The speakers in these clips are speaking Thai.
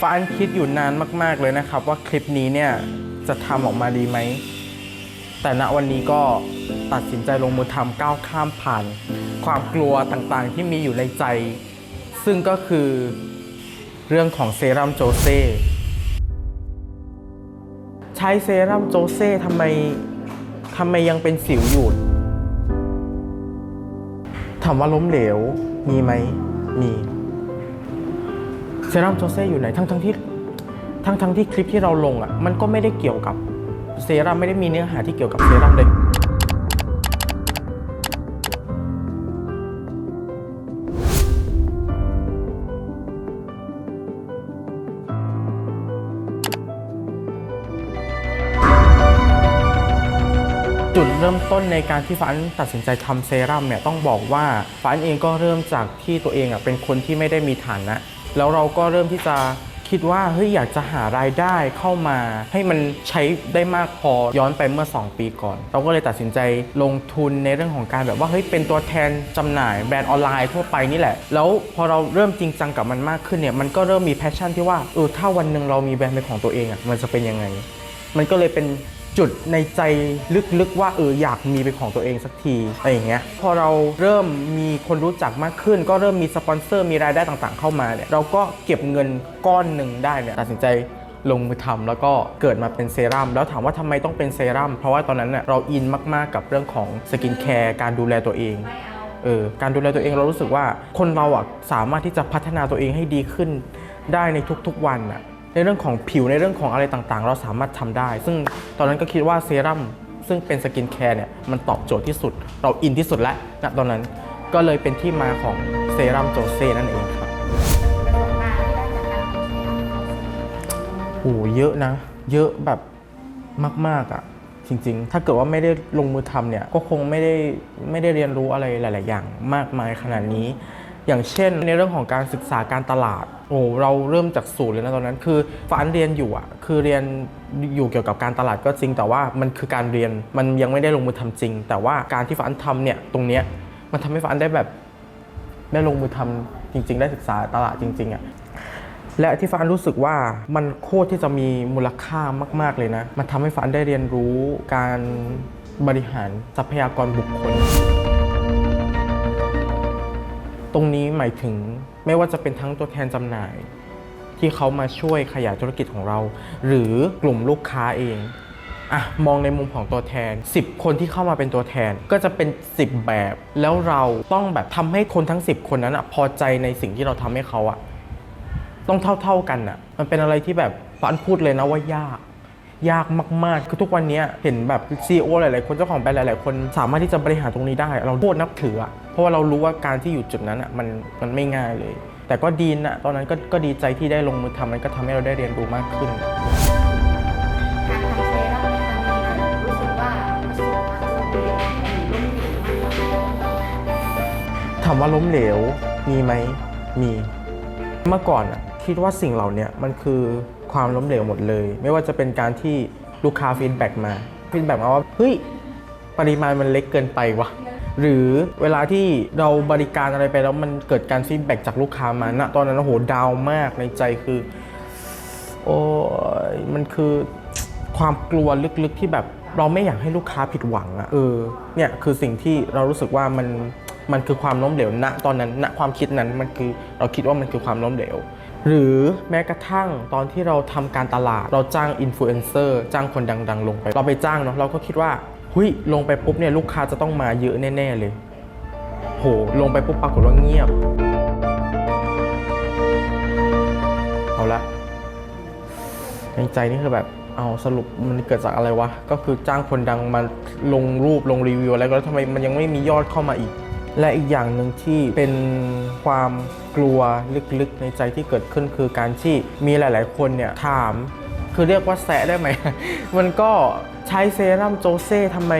ฟ้านคิดอยู่นานมาก ๆเลยนะครับ ว่าคลิปนี้เนี่ยจะทำออกมาดีไหม แต่ณวันนี้ก็ตัดสินใจลงมือทำก้าวข้ามผ่าน ความกลัวต่างๆที่มีอยู่ในใจ ซึ่งก็คือเรื่องของเซรั่มโจเซใช้เซรั่มโจเซ่ทำไมทำไมยังเป็นสิวอยู่ถามว่าล้มเหลวมีไหมมี รั่มโจเซ่อยู่ไหนทั้งทั้งที่ทั้งทั้งที่คลิปที่เราลงอะมันก็ไม่ได้เกี่ยวกับเซรั่มไม่ได้มีเนื้อหาที่เกี่ยวกับเซรั่มเลยจุดเริ่มต้นในการที่ฟ้านตัดสินใจทำเซรั่มเนี่ยต้องบอกว่าฟ้านเองก็เริ่มจากที่ตัวเองอะเป็นคนที่ไม่ได้มีฐานะ แล้วเราก็เริ่มที่จะคิดว่าเฮ้ยอยากจะหารายได้เข้ามาให้มันใช้ได้มากพอย้อนไปเมื่อ 2 ปีก่อน เราก็เลยตัดสินใจลงทุนในเรื่องของการแบบว่าเฮ้ยเป็นตัวแทนจำหน่ายแบรนด์ออนไลน์ทั่วไปนี่แหละ แล้วพอเราเริ่มจริงจังกับมันมากขึ้นเนี่ยมันก็เริ่มมีแพชชั่นที่ว่าเออถ้าวันหนึ่งเรามีแบรนด์เป็นของตัวเองอะมันจะเป็นยังไง มันก็เลยเป็น จุดในใจลึกๆว่าเอออยากมีเป็นของตัวเองสักทีอะไรอย่างเงี้ยพอเราเริ่มมีคนรู้จักมากขึ้น ก็เริ่มมีสปอนเซอร์มีรายได้ต่างๆ เข้ามาเนี่ยเราก็เก็บเงินก้อนหนึ่งได้เนี่ยตัดสินใจลงมือทำแล้วก็เกิดมาเป็นเซรั่มแล้วถามว่าทำไมต้องเป็นเซรั่มเพราะว่าตอนนั้นเนี่ยเราอินมากๆกับเรื่องของสกินแคร์การดูแลตัวเองเออการดูแลตัวเองเรารู้สึกว่าคนเราอะสามารถที่จะพัฒนาตัวเองให้ดีขึ้นได้ในทุกๆวันอะ ในเรื่องของผิวในเรื่องของอะไรต่างๆ เราสามารถทำได้ ซึ่งตอนนั้นก็คิดว่าเซรั่มซึ่งเป็นสกินแคร์เนี่ยมันตอบโจทย์ที่สุด เราอินที่สุดแล้วณตอนนั้นก็เลยเป็นที่มาของเซรั่มโจเซนั่นเองครับโอ้เยอะนะ เยอะแบบมาก ๆอะ่ะจริง ๆ ถ้าเกิดว่าไม่ได้ลงมือทำเนี่ย ก็คงไม่ได้ไม่ได้เรียนรู้อะไรหลาย ๆ อย่าง มากมายขนาดนี้ อย่างเช่น ในเรื่องของการศึกษาการตลาดโอ้เราเริ่มจากศูนย์เลยนะตอนนั้นคือฝันเรียนอยู่อะคือเรียนอยู่เกี่ยวกับการตลาดก็จริง แต่ว่ามันคือการเรียนมันยังไม่ได้ลงมือทำจริง แต่ว่าการที่ฝันทำเนี่ยตรงเนี้ยมันทำให้ฝันได้แบบได้ลงมือทำจริง ๆ ได้ศึกษาตลาดจริงๆอะและที่ฟ้านรู้สึกว่ามันโคตรที่จะมีมูลค่ามาก ๆ เลยนะ มันทำให้ฟ้านได้เรียนรู้การบริหารทรัพยากรบุคคล ตรงนี้หมายถึงไม่ว่าจะเป็นทั้งตัวแทนจำหน่าย ที่เขามาช่วยขยายธุรกิจของเรา หรือกลุ่มลูกค้าเองอะมองในมุมของตัวแทน 10 คนที่เข้ามาเป็นตัวแทนก็จะเป็น 10 แบบ แล้วเราต้องแบบทำให้คนทั้ง 10 คนนั้นอะพอใจในสิ่งที่เราทำให้เขาอะต้องเท่าๆกันอะมันเป็นอะไรที่แบบฟันพูดเลยนะว่ายาก ยากมากๆ คือทุกวันนี้เห็นแบบซีอหลายๆ คนเจ้าของแบรนด์หลายๆ คนสามารถที่จะบริหารตรงนี้ได้ เราโคตรนับถือ เพราะว่าเรารู้ว่าการที่อยู่จุดนั้นอะมันมันไม่ง่ายเลย แต่ก็ดีนะตอนนั้นก็ก็ดีใจที่ได้ลงมือทำมันก็ทำให้เราได้เรียนรู้มากขึ้นกามว่าล้มเหลวยถามว่าล้มเหลวมีไหมมี เมื่อก่อนอะคิดว่าสิ่งเหล่านี้มันคือ ความล้มเหลวหมดเลย ไม่ว่าจะเป็นการที่ลูกค้าฟีดแบ็กมาฟีดแบ็กมาว่าเฮ้ยปริมาณมันเล็กเกินไปวะหรือเวลาที่เราบริการอะไรไปแล้วมันเกิดการฟีดแบ็กจากลูกค้ามาณตอนนั้นโอ้โหดาวมากในใจคือ โอ้ยมันคือความกลัวลึกๆที่แบบเราไม่อยากให้ลูกค้าผิดหวังอะเออเนี่ยคือสิ่งที่เรารู้สึกว่ามันมันคือความล้มเหลวณตอนนั้นณความคิดนั้นมันคือเราคิดว่ามันคือความล้มเหลว หรือแม้กระทั่งตอนที่เราทำการตลาด เราจ้างอินฟลูเอนเซอร์จ้างคนดัง ๆ ลงไป เราไปจ้างเนาะเราก็คิดว่าหุยลงไปปุ๊บเนี่ยลูกค้าจะต้องมาเยอะแน่ ๆ เลย โห ลงไปปุ๊บปรากฏว่าเงียบ เอาละในใจนี่คือแบบเอาสรุปมันเกิดจากอะไรวะ ก็คือจ้างคนดังมาลงรูปลงรีวิวอะไรก็แล้วทำไมมันยังไม่มียอดเข้ามาอีก และอีกอย่างหนึ่งที่เป็นความ กลัวลึกๆ ในใจที่เกิดขึ้นคือการที่มีหลาย ๆ คนเนี่ยถาม คือเรียกว่าแซะได้ไหม มันก็ใช้เซรั่มโจเซ่ทำไม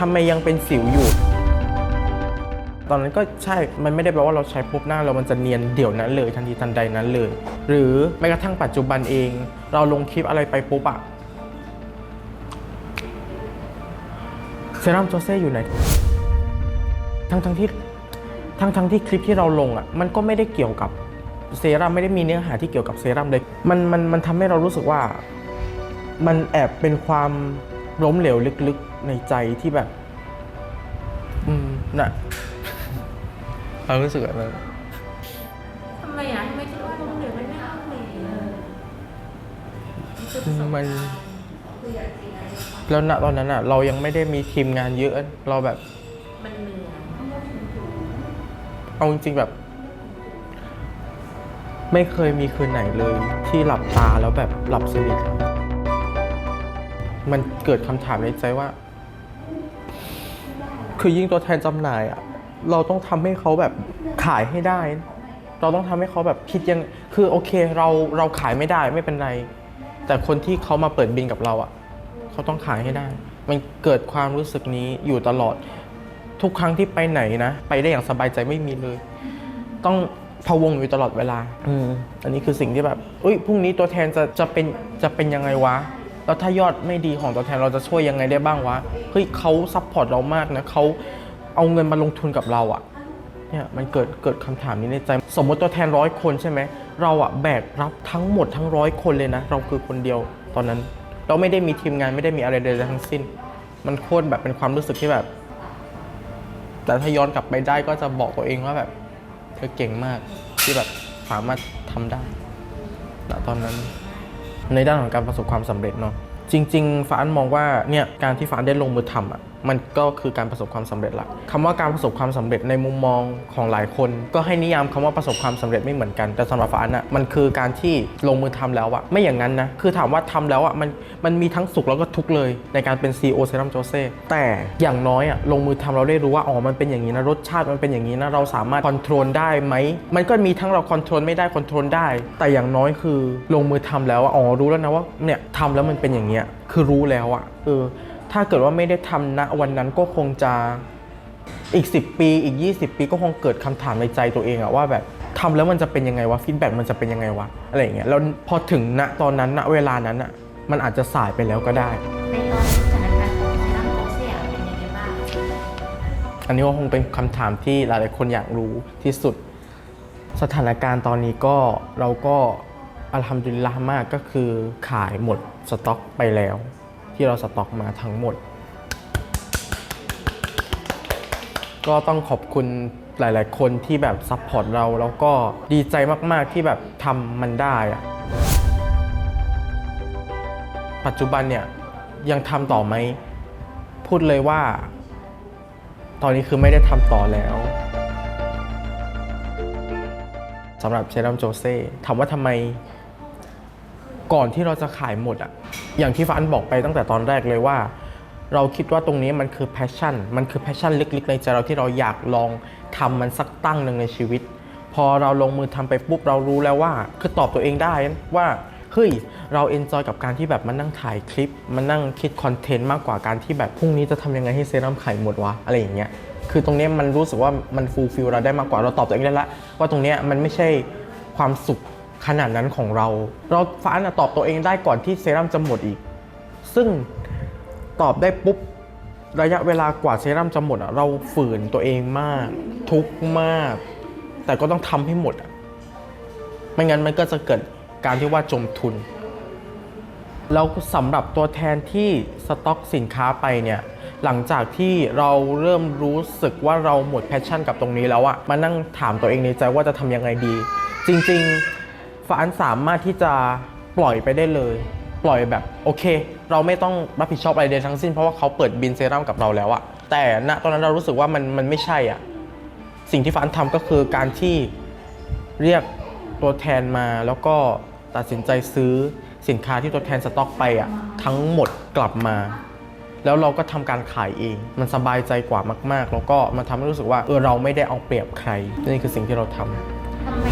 ทำไมยังเป็นสิวอยู่ ตอนนั้นก็ใช่ มันไม่ได้แปลว่าเราใช้ปุ๊บหน้าเรามันจะเนียนเดี๋ยวนั้นเลยทันทีทันใดนั้นเลย หรือแม้กระทั่งปัจจุบันเอง เราลงคลิปอะไรไปปุ๊บอะเซรั่มโจเซ่อยู่ไหนทั้งทั้งที่ ทั้งทั้งที่คลิปที่เราลงอะมันก็ไม่ได้เกี่ยวกับเซรั่มไม่ได้มีเนื้อหาที่เกี่ยวกับเซรั่มเลย มันมันมันทำให้เรารู้สึกว่า มันแอบเป็นความล้มเหลวลึกๆในใจที่แบบ อืมน่ะเรารู้สึกแบบนั้นทำไมอะทำไมคิดว่าล้มเหลวมันไม่ล้มเหลวมัน แล้วณตอนนั้นอะ เรายังไม่ได้มีทีมงานเยอะ เราแบบ มัน เอาจริงๆแบบ ไม่เคยมีคืนไหนเลยที่หลับตาแล้วแบบหลับสนิทมันเกิดคำถามในใจว่า คือยิ่งตัวแทนจำหน่ายอะเราต้องทำให้เขาแบบขายให้ได้ เราต้องทำให้เขาแบบคิดยัง คือโอเคเราเราขายไม่ได้ไม่เป็นไร แต่คนที่เขามาเปิดบินกับเราอะเขาต้องขายให้ได้ มันเกิดความรู้สึกนี้อยู่ตลอด ทุกครั้งที่ไปไหนนะ ไปได้อย่างสบายใจไม่มีเลย ต้องพะวงอยู่ตลอดเวลา อืมอันนี้คือสิ่งที่แบบเอ้ยพรุ่งนี้ตัวแทนจะจะเป็นจะเป็นยังไงวะ แล้วถ้ายอดไม่ดีของตัวแทนเราจะช่วยยังไงได้บ้างวะ เฮ้ยเขาซัพพอร์ตเรามากนะเขาเอาเงินมาลงทุนกับเราอะเนี่ยมันเกิดเกิดคำถามนี้ในใจ สมมติตัวแทนร้อยคนใช่ไหม เราอะแบกรับทั้งหมดทั้งร้อยคนเลยนะ เราคือคนเดียวตอนนั้น เราไม่ได้มีทีมงานไม่ได้มีอะไรใดๆทั้งสิ้น มันโคตรแบบเป็นความรู้สึกที่แบบ แต่ถ้าย้อนกลับไปได้ก็จะบอกตัวเองว่าแบบเธอเก่งมากที่แบบสามารถทำได้ณตอนนั้น ในด้านของการประสบความสำเร็จเนาะจริง ๆ ฟ้านมองว่าเนี่ยการที่ฟ้านได้ลงมือทำอะ มันก็คือการประสบความสำเร็จละคำว่าการประสบความสำเร็จในมุมมองของหลายคน ก็ให้นิยามคำว่าประสบความสำเร็จไม่เหมือนกันแต่สำหรับฟ้านอะมันคือการที่ลงมือทำแล้วอะไม่อย่างนั้นนะคือถามว่าทำแล้วอะมันมันมีทั้งสุขแล้วก็ทุกข์เลยในการเป็น CEO เซรัมโจเซ่แต่อย่างน้อยอะลงมือทำเราได้รู้ว่าอ๋อมันเป็นอย่างนี้นะรสชาติมันเป็นอย่างนี้นะเราสามารถคอนโทรลได้ไหมมันก็มีทั้งเราคอนโทรลไม่ได้คอนโทรลได้ แต่อย่างน้อยคือลงมือทำแล้วอะอ๋อรู้แล้วนะว่าเนี่ยทำแล้วมันเป็นอย่างเงี้ยคือรู้แล้วอะเออ ถ้าเกิดว่าไม่ได้ทำณวันนั้นก็คงจะอีก 10 ปีอีก 20 ปีก็คงเกิดคำถามในใจตัวเองอะว่าแบบทำแล้วมันจะเป็นยังไงวะฟีดแบ็มันจะเป็นยังไงวะอะไรอย่างเงี้ยแล้วพอถึงณตอนนั้นณเวลานั้นอะมันอาจจะสายไปแล้วก็ได้ ในตอนนี้สถานการณ์ของเซรั่มโรเซ่อะเป็นยังไงบ้างอันนี้ก็คงเป็นคำถามที่หลายๆคนอยากรู้ที่สุด สถานการณ์ตอนนี้ก็เราก็อัลฮัมดุลิลละห์มากก็คือขายหมดสต็อกไปแล้ว ที่เราสต็อกมาทั้งหมด ก็ต้องขอบคุณหลาย ๆ คนที่แบบซัพพอร์ตเราแล้วก็ดีใจมาก ๆ ที่แบบทำมันได้อะปัจจุบันเนี่ยยังทำต่อไหม พูดเลยว่า ตอนนี้คือไม่ได้ทำต่อแล้วสำหรับเชรัมโจเซ่ถามว่าทำไม ก่อนที่เราจะขายหมดอะ อย่างที่ฟันบอกไปตั้งแต่ตอนแรกเลยว่า เราคิดว่าตรงนี้มันคือแพชชั่น มันคือแพชชั่นลึกๆในใจเราที่เราอยากลองทำมันสักตั้งหนึ่งในชีวิต พอเราลงมือทำไปปุ๊บเรารู้แล้วว่า คือตอบตัวเองได้ว่าเฮ้ยเราเอนจอยกับการที่แบบมานั่งถ่ายคลิปมานั่งคิดคอนเทนต์มากกว่าการที่แบบพรุ่งนี้จะทำยังไงให้เซรั่มขายหมดวะอะไรอย่างเงี้ยคือตรงเนี้ยมันรู้สึกว่ามันฟูลฟิลเราได้มากกว่าเราตอบตัวเองได้ละว่าตรงเนี้ยมันไม่ใช่ความสุข ขนาดนั้นของเรา เราฟ้านะตอบตัวเองได้ก่อนที่เซรั่มจะหมดอีก ซึ่งตอบได้ปุ๊บระยะเวลากว่าเซรั่มจะหมดอะเราฝืนตัวเองมาก ทุกข์มาก แต่ก็ต้องทำให้หมดอะไม่งั้นมันก็จะเกิดการที่ว่าจมทุน แล้วสำหรับตัวแทนที่สต็อกสินค้าไปเนี่ยหลังจากที่เราเริ่มรู้สึกว่าเราหมดแพชชั่นกับตรงนี้แล้วอะมานั่งถามตัวเองในใจว่าจะทำยังไงดี จริง ๆ ฟ้านสามารถที่จะปล่อยไปได้เลย ปล่อยแบบโอเค เราไม่ต้องรับผิดชอบอะไรใดทั้งสิ้นเพราะว่าเขาเปิดบินเซรั่มกับเราแล้วอะแต่ณตอนนั้นเรารู้สึกว่ามันมันไม่ใช่อะสิ่งที่ฟ้านทำก็คือการที่เรียกตัวแทนมาแล้วก็ตัดสินใจซื้อสินค้าที่ตัวแทนสต็อกไปอะทั้งหมดกลับมา แล้วเราก็ทำการขายเอง มันสบายใจกว่ามาก ๆ แล้วก็มันทำให้รู้สึกว่าเออเราไม่ได้เอาเปรียบใครนี่คือสิ่งที่เราทำทำไม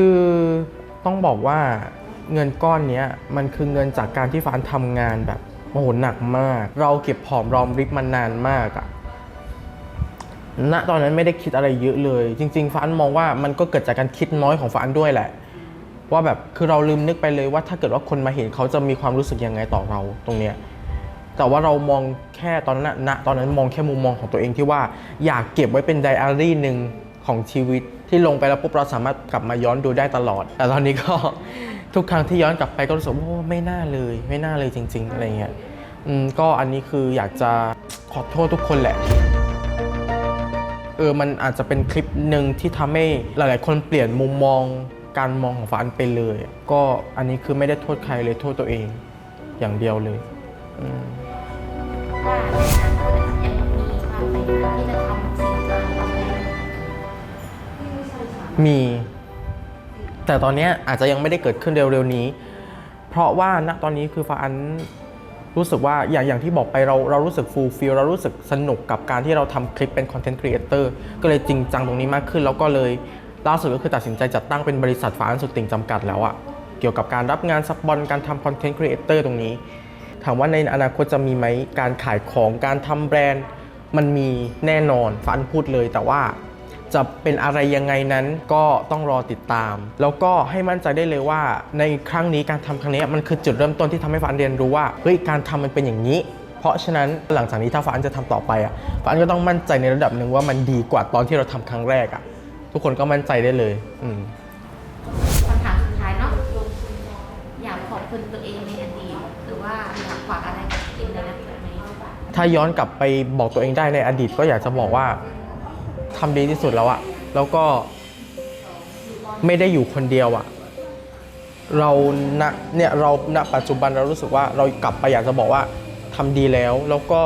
คือต้องบอกว่าเงินก้อนนี้มันคือเงินจากการที่ฟานทำงานแบบโอ้โหหนักมาก เราเก็บผอมรอมริบมานานมากอะณตอนนั้นไม่ได้คิดอะไรเยอะเลย จริง ๆ ฟานมองว่ามันก็เกิดจากการคิดน้อยของฟานด้วยแหละ ว่าแบบคือเราลืมนึกไปเลยว่าถ้าเกิดว่าคนมาเห็นเขาจะมีความรู้สึกยังไงต่อเราตรงเนี้ยแต่ว่าเรามองแค่ตอนนั้นณตอนนั้นมองแค่มุมมองของตัวเองที่ว่าอยากเก็บไว้เป็นไดอารี่หนึ่งของชีวิต ที่ลงไปแล้วปุ๊บเราสามารถกลับมาย้อนดูได้ตลอด แต่ตอนนี้ก็ทุกครั้งที่ย้อนกลับไปก็รู้สึกว่าไม่น่าเลย ไม่น่าเลยจริง ๆ อะไรเงี้ยอืมก็อันนี้คืออยากจะขอโทษทุกคนแหละเออมันอาจจะเป็นคลิปหนึ่งที่ทำให้หลาย ๆ คนเปลี่ยนมุมมองการมองของฟ้าอันไปเลย ก็อันนี้คือไม่ได้โทษใครเลยโทษตัวเองอย่างเดียวเลยอืม มี แต่ตอนนี้อาจจะยังไม่ได้เกิดขึ้นเร็วๆนี้ เพราะว่าณตอนนี้คือฟ้าอันรู้สึกว่าอย่างอย่างที่บอกไปเราเรารู้สึกฟูลฟิลเรารู้สึกสนุกกับการที่เราทำคลิปเป็นคอนเทนต์ครีเอเตอร์ก็เลยจริงจังตรงนี้มากขึ้น แล้วก็เลยล่าสุดก็คือตัดสินใจจัดตั้งเป็นบริษัทฟ้าอันสุดติ่งจำกัดแล้วอะเกี่ยวกับการรับงานซับบอลการทำคอนเทนต์ครีเอเตอร์ตรงนี้ ถามว่าในอนาคตจะมีไหมการขายของการทำแบรนด์ มันมีแน่นอนฟันพูดเลย แต่ว่า จะเป็นอะไรยังไงนั้นก็ต้องรอติดตาม แล้วก็ให้มั่นใจได้เลยว่า ในครั้งนี้การทำครั้งนี้มันคือจุดเริ่มต้นที่ทำให้ฟันเรียนรู้ว่าเฮ้ยการทำมันเป็นอย่างนี้ เพราะฉะนั้นหลังจากนี้ถ้าฟันจะทำต่อไปอะฟันก็ต้องมั่นใจในระดับหนึ่งว่ามันดีกว่าตอนที่เราทำครั้งแรกอะทุกคนก็มั่นใจได้เลยอืมคำถามสุดท้ายเนาะอยากขอบคุณตัวเองในอดีตหรือว่าอยากฝากอะไรกับตัวเองในอนาคตไหมถ้าย้อนกลับไปบอกตัวเองได้ในอดีตก็อยากจะบอกว่า ทำดีที่สุดแล้วอะแล้วก็ไม่ได้อยู่คนเดียวอะเราณเนี่ยเราณปัจจุบันเรารู้สึกว่าเรากลับไปอยากจะบอกว่าทำดีแล้วแล้วก็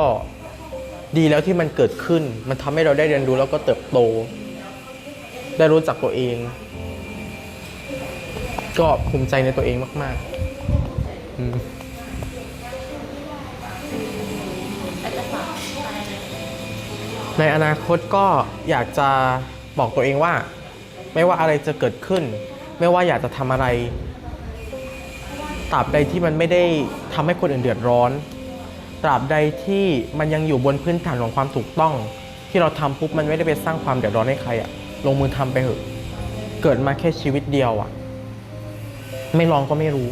ดีแล้วที่มันเกิดขึ้น มันทำให้เราได้เรียนรู้แล้วก็เติบโต ได้รู้จักตัวเอง ก็ภูมิใจในตัวเองมาก ๆ ในอนาคตก็อยากจะบอกตัวเองว่า ไม่ว่าอะไรจะเกิดขึ้น ไม่ว่าอยากจะทำอะไรตราบใดที่มันไม่ได้ทำให้คนอื่นเดือดร้อน ตราบใดที่มันยังอยู่บนพื้นฐานของความถูกต้อง ที่เราทำปุ๊บมันไม่ได้ไปสร้างความเดือดร้อนให้ใครอะลงมือทำไปเถอะเกิดมาแค่ชีวิตเดียวอะไม่ลองก็ไม่รู้